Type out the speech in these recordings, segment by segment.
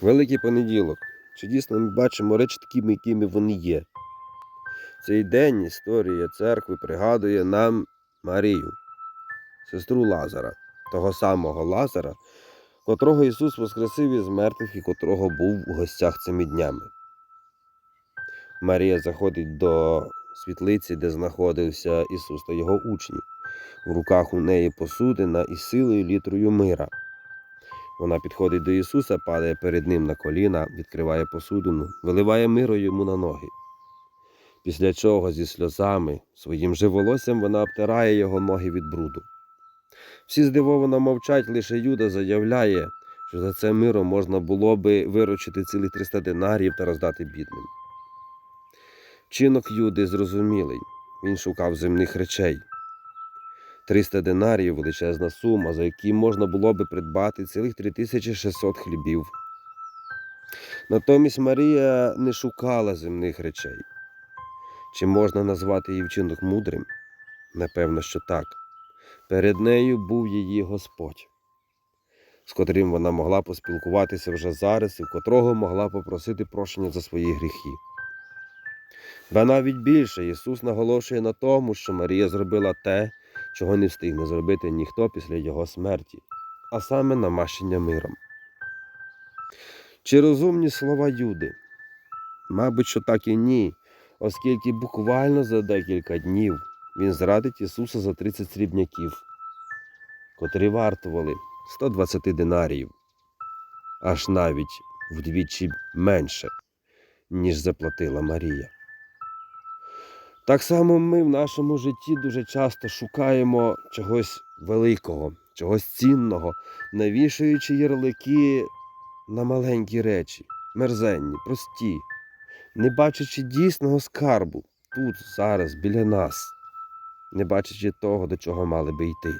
Великий понеділок. Чи дійсно ми бачимо речі такими, якими вони є? Цей день історія церкви пригадує нам Марію, сестру Лазара, того самого Лазара, котрого Ісус воскресив із мертвих і котрого був у гостях цими днями. Марія заходить до світлиці, де знаходився Ісус та його учні. В руках у неї посудина із силою літрою мира. Вона підходить до Ісуса, падає перед ним на коліна, відкриває посудину, виливає миро йому на ноги. Після чого зі сльозами, своїм же волоссям вона обтирає його ноги від бруду. Всі здивовано мовчать, лише Юда заявляє, що за це миро можна було би виручити цілих 300 динарів та роздати бідним. Чинок Юди зрозумілий, він шукав земних речей. 300 динарів величезна сума, за які можна було би придбати цілих 3600 хлібів. Натомість Марія не шукала земних речей. Чи можна назвати її вчинок мудрим? Напевно, що так. Перед нею був її Господь, з котрим вона могла поспілкуватися вже зараз і в котрого могла попросити прощення за свої гріхи. Ба навіть більше Ісус наголошує на тому, що Марія зробила те, чого не встигне зробити ніхто після його смерті, а саме намащення миром. Чи розумні слова Юди? Мабуть, що так і ні, оскільки буквально за декілька днів він зрадить Ісуса за 30 срібняків, котрі вартували 120 динаріїв, аж навіть вдвічі менше, ніж заплатила Марія. Так само ми в нашому житті дуже часто шукаємо чогось великого, чогось цінного, навішуючи ярлики на маленькі речі, мерзенні, прості, не бачачи дійсного скарбу тут, зараз, біля нас, не бачачи того, до чого мали би йти.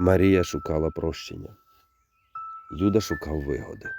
Марія шукала прощення. Юда шукав вигоди.